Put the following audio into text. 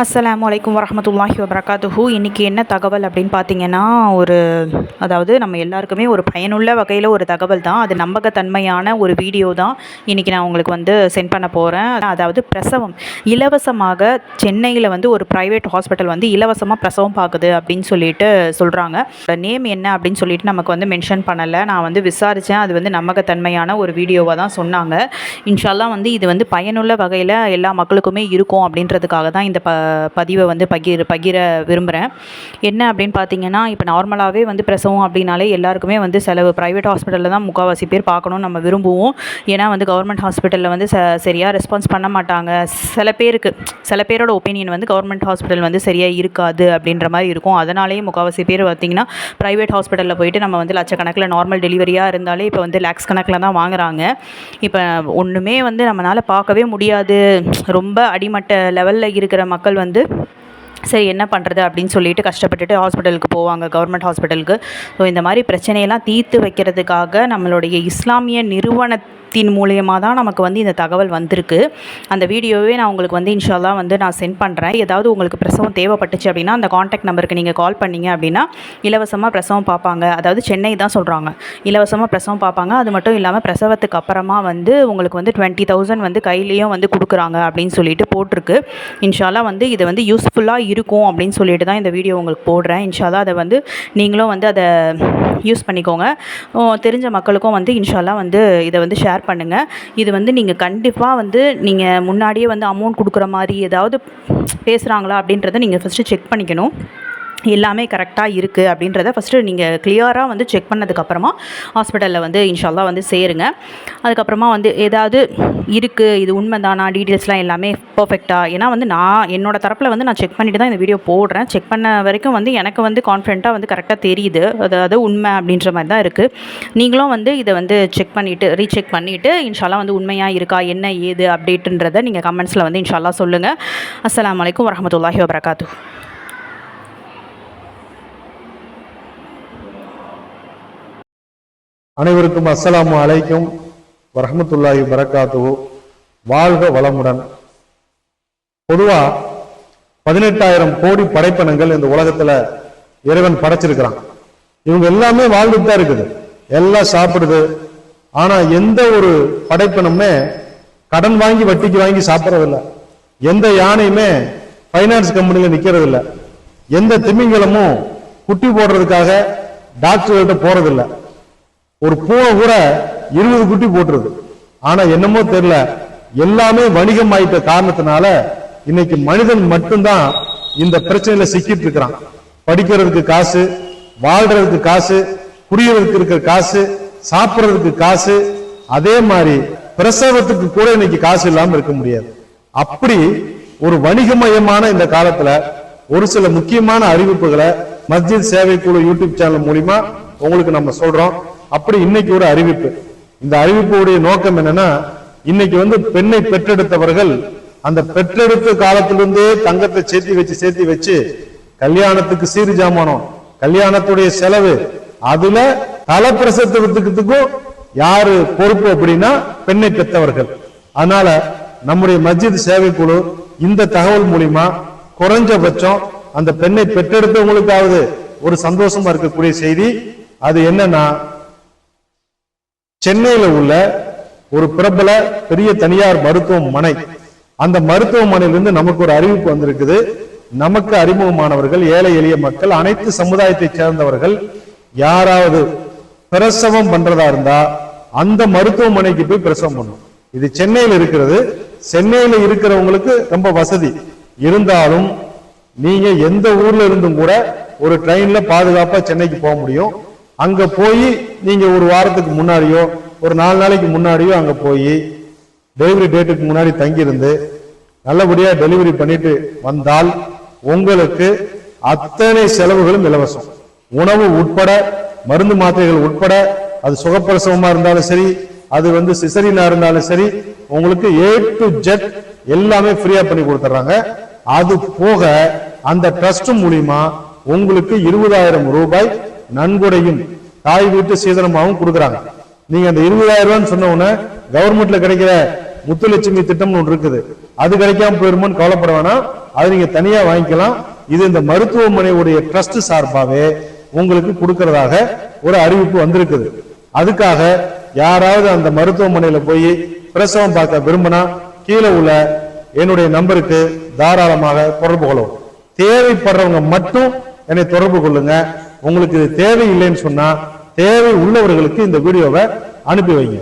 அஸ்ஸலாமு வலைக்கம் வரமத்துல்லாஹி வபரகாத்துஹு. இன்றைக்கி என்ன தகவல் அப்படின்னு பார்த்தீங்கன்னா ஒரு அதாவது நம்ம எல்லாருக்குமே ஒரு பயனுள்ள வகையில் ஒரு தகவல் தான். அது நம்பகத்தன்மையான ஒரு வீடியோ தான். இன்றைக்கி நான் உங்களுக்கு வந்து சென்ட் பண்ண போகிறேன் அதாவது பிரசவம். இலவசமாக சென்னையில் வந்து ஒரு ப்ரைவேட் ஹாஸ்பிட்டல் வந்து இலவசமாக பிரசவம் பார்க்குது அப்படின்னு சொல்லிட்டு சொல்கிறாங்க நேம் என்ன அப்படின்னு சொல்லிட்டு நமக்கு வந்து மென்ஷன் பண்ணலை. நான் வந்து விசாரித்தேன் அது வந்து நம்பகத்தன்மையான ஒரு வீடியோவாக தான் சொன்னாங்க. இன்ஷால்லாம் வந்து இது வந்து பயனுள்ள வகையில் எல்லா மக்களுக்குமே இருக்கும் அப்படின்றதுக்காக தான் இந்த ப பதிவை வந்து பகிர் பகிர விரும்புகிறேன் என்ன அப்படின்னு பார்த்தீங்கன்னா இப்போ நார்மலாகவே வந்து பிரசவம் அப்படின்னாலே எல்லாருக்குமே வந்து செலவு. ப்ரைவேட் ஹாஸ்பிட்டலில் தான் முக்கால்வாசி பேர் பார்க்கணும்னு நம்ம விரும்புவோம். ஏன்னா வந்து கவர்மெண்ட் ஹாஸ்பிட்டலில் வந்து ச சரியாக ரெஸ்பான்ஸ் பண்ண மாட்டாங்க. சில பேருக்கு சில பேரோட ஒப்பீனியன் வந்து கவர்மெண்ட் ஹாஸ்பிட்டல் வந்து சரியாக இருக்காது அப்படின்ற மாதிரி இருக்கும். அதனாலேயே முக்கால்வாசி பேர் பார்த்திங்கன்னா ப்ரைவேட் ஹாஸ்பிட்டலில் போயிட்டு நம்ம வந்து லட்சக்கணக்கில் நார்மல் டெலிவரியாக இருந்தாலே இப்போ வந்து லேக்ஸ் கணக்கில் தான் வாங்குறாங்க. இப்போ ஒன்றுமே வந்து நம்மளால் பார்க்கவே முடியாது. ரொம்ப அடிமட்ட லெவலில் இருக்கிற மக்கள் வந்து சரி என்ன பண்ணுறது அப்படின்னு சொல்லிட்டு கஷ்டப்பட்டுட்டு ஹாஸ்பிட்டலுக்கு போவாங்க கவர்மெண்ட் ஹாஸ்பிட்டலுக்கு. ஸோ இந்த மாதிரி பிரச்சனையெல்லாம் தீர்த்து வைக்கிறதுக்காக நம்மளுடைய இஸ்லாமிய நிறுவன சக்தியின் மூலியமாக தான் நமக்கு வந்து இந்த தகவல் வந்திருக்கு. அந்த வீடியோவே நான் உங்களுக்கு வந்து இன்ஷால்லா வந்து நான் சென்ட் பண்ணுறேன் ஏதாவது உங்களுக்கு பிரசவம் தேவைப்பட்டுச்சு அப்படின்னா அந்த காண்டாக்ட் நம்பருக்கு நீங்கள் கால் பண்ணீங்க அப்படின்னா இலவசமாக பிரசவம் பார்ப்பாங்க. அதாவது சென்னை தான் சொல்கிறாங்க இலவசமாக பிரசவம் பார்ப்பாங்க. அது மட்டும் இல்லாமல் பிரசவத்துக்கு அப்புறமா வந்து உங்களுக்கு வந்து டுவெண்ட்டி தௌசண்ட் வந்து கையிலையும் வந்து கொடுக்குறாங்க அப்படின்னு சொல்லிட்டு போட்டிருக்கு. இன்ஷால்லா வந்து இது வந்து யூஸ்ஃபுல்லாக இருக்கும் அப்படின்னு சொல்லிட்டு தான் இந்த வீடியோ உங்களுக்கு போடுறேன். இன்ஷால்லா அதை வந்து நீங்களும் வந்து அதை யூஸ் பண்ணிக்கோங்க. தெரிஞ்ச மக்களுக்கும் வந்து இன்ஷால்லா வந்து இதை வந்து ஷேர் பண்ணுங்கள் இது வந்து நீங்கள் கண்டிப்பாக வந்து நீங்கள் முன்னாடியே வந்து அமௌண்ட் கொடுக்குற மாதிரி ஏதாவது பேசுகிறாங்களா அப்படின்றத நீங்கள் ஃபஸ்ட்டு செக் பண்ணிக்கணும். எல்லாமே கரெக்டாக இருக்குது அப்படின்றத ஃபஸ்ட்டு நீங்கள் கிளியராக வந்து செக் பண்ணதுக்கப்புறமா ஹாஸ்பிட்டலில் வந்து இன்ஷால்லா வந்து சேருங்க. அதுக்கப்புறமா வந்து ஏதாவது இருக்குது இது உண்மை தானா டீட்டெயில்ஸ்லாம் எல்லாமே பர்ஃபெக்டாக ஏன்னா வந்து நான் என்னோடய தரப்பில் வந்து நான் செக் பண்ணிட்டு தான் இந்த வீடியோ போடுறேன். செக் பண்ண வரைக்கும் வந்து எனக்கு வந்து கான்ஃபிடென்ட்டாக வந்து கரெக்டாக தெரியுது. அதாவது உண்மை அப்படின்ற மாதிரி தான் இருக்குது நீங்களும் வந்து இதை வந்து செக் பண்ணிவிட்டு ரீசெக் பண்ணிவிட்டு இன்ஷால்லா வந்து உண்மையாக இருக்கா என்ன ஏது அப்டேட்டுன்றதை நீங்கள் கமெண்ட்ஸில் வந்து இன்ஷால்லா சொல்லுங்கள் அஸ்லாம் வலைக்கம் வரமத்துல்லாஹி வபரகாத்து அனைவருக்கும் அஸ்ஸலாமு அலைக்கும் வரமத்துல்லாஹி வரகாத்துஹு வாழ்க வளமுடன். பொதுவா பதினெட்டாயிரம் கோடி படைப்பனங்கள் இந்த உலகத்துல இறைவன் படைச்சிருக்கிறான். இவங்க எல்லாமே வாழ்ந்துட்டு தான் இருக்குது. எல்லாம் சாப்பிடுது. ஆனா எந்த ஒரு படைப்பினமே கடன் வாங்கி வட்டிக்கு வாங்கி சாப்பிட்றதில்ல. எந்த யானையுமே ஃபைனான்ஸ் கம்பெனியில் நிற்கிறதில்ல எந்த திமிங்கலமும் குட்டி போடுறதுக்காக டாக்டர்கள்ட்ட போறதில்லை. ஒரு பூனை கூட இருபது குட்டி போட்டுருது. ஆனா என்னமோ தெரியல எல்லாமே வணிகம் ஆயிட்ட காரணத்தினால இன்னைக்கு மனிதன் மட்டும்தான் இந்த பிரச்சனையில சிக்கிட்டு இருக்கிறான் படிக்கிறதுக்கு காசு வாழ்றதுக்கு காசு குடியறதுக்கு இருக்கிற காசு சாப்பிட்றதுக்கு காசு அதே மாதிரி பிரசவத்துக்கு கூட இன்னைக்கு காசு இல்லாம இருக்க முடியாது. அப்படி ஒரு வணிகமயமான இந்த காலத்துல ஒரு சில முக்கியமான அறிவிப்புகளை மஸ்ஜித் சேவை குழு யூடியூப் சேனல் மூலியமா உங்களுக்கு நம்ம சொல்றோம். அப்படி இன்னைக்கு ஒரு அறிவிப்பு. இந்த அறிவிப்புடைய நோக்கம் என்னன்னா இன்னைக்கு வந்து பெண்ணை பெற்றெடுத்தவர்கள் அந்த பெற்றெடுத்த காலத்திலிருந்தே தங்கத்தை சேர்த்தி வச்சு சேர்த்தி வச்சு கல்யாணத்துக்கு சீர் ஜாமானம் கல்யாணத்துடைய செலவு அதுல தலப்பிரசத்துவத்துக்கும் யாரு பொறுப்பு அப்படின்னா பெண்ணை பெற்றவர்கள். அதனால நம்முடைய மஸ்ஜித் சேவை குழு இந்த தகவல் மூலியமா குறைஞ்சபட்சம் அந்த பெண்ணை பெற்றெடுத்தவங்களுக்காவது ஒரு சந்தோஷமா இருக்கக்கூடிய செய்தி. அது என்னன்னா சென்னையில உள்ள ஒரு பிரபல பெரிய தனியார் மருத்துவமனை. அந்த மருத்துவமனையிலிருந்து நமக்கு ஒரு அறிவிப்பு வந்திருக்குது. நமக்கு அறிமுகமானவர்கள் ஏழை எளிய மக்கள் அனைத்து சமுதாயத்தை சேர்ந்தவர்கள் யாராவது பிரசவம் பண்றதா இருந்தா அந்த மருத்துவமனைக்கு போய் பிரசவம் பண்ணும் இது சென்னையில் இருக்கிறது. சென்னையில இருக்கிறவங்களுக்கு ரொம்ப வசதி. இருந்தாலும் நீங்க எந்த ஊர்ல இருந்தும் கூட ஒரு ட்ரெயின்ல பாதுகாப்பா சென்னைக்கு போக முடியும். அங்க போய் நீங்க ஒரு வாரத்துக்கு முன்னாடியோ ஒரு நாலு நாளைக்கு முன்னாடியோ அங்க போய் டெலிவரி டேட்டுக்கு முன்னாடி தங்கியிருந்து நல்லபடியா டெலிவரி பண்ணிட்டு வந்தால் உங்களுக்கு அத்தனை செலவுகளும் இலவசம். உணவு உட்பட மருந்து மாத்திரைகள் உட்பட அது சுகப்பிரசவமா இருந்தாலும் சரி அது வந்து சிசரினா இருந்தாலும் சரி உங்களுக்கு ஏ டு ஜெட் எல்லாமே ஃப்ரீயா பண்ணி கொடுத்துறாங்க அது போக அந்த ட்ரஸ்ட் மூலியமா உங்களுக்கு இருபதாயிரம் ரூபாய் நன்கொடையும் தாய் வீட்டு சீதனமாகவும் கொடுக்குறாங்க. நீங்க அந்த இருபதாயிரம் ரூபான்னு சொன்ன உடனே கவர்மெண்ட்ல கிடைக்கிற முத்துலட்சுமி திட்டம்னு ஒன்று இருக்குது. அது கிடைக்காம போயிருமோன்னு கவலைப்பட வேணாம். அதை நீங்க தனியா வாங்கிக்கலாம். இது இந்த மருத்துவமனையுடைய ட்ரஸ்ட் சார்பாகவே உங்களுக்கு கொடுக்கறதாக ஒரு அறிவிப்பு வந்திருக்குது. அதுக்காக யாராவது அந்த மருத்துவமனையில போய் பிரசவம் பார்க்க விரும்பினா கீழே உள்ள என்னுடைய நம்பருக்கு தாராளமாக தொடர்பு கொள்ளவும். தேவைப்படுறவங்க மட்டும் என்னை தொடர்பு கொள்ளுங்க. உங்களுக்கு இது தேவையில்லைன்னு சொன்னா தேவை உள்ளவர்களுக்கு இந்த வீடியோவை அனுப்பி வைங்க.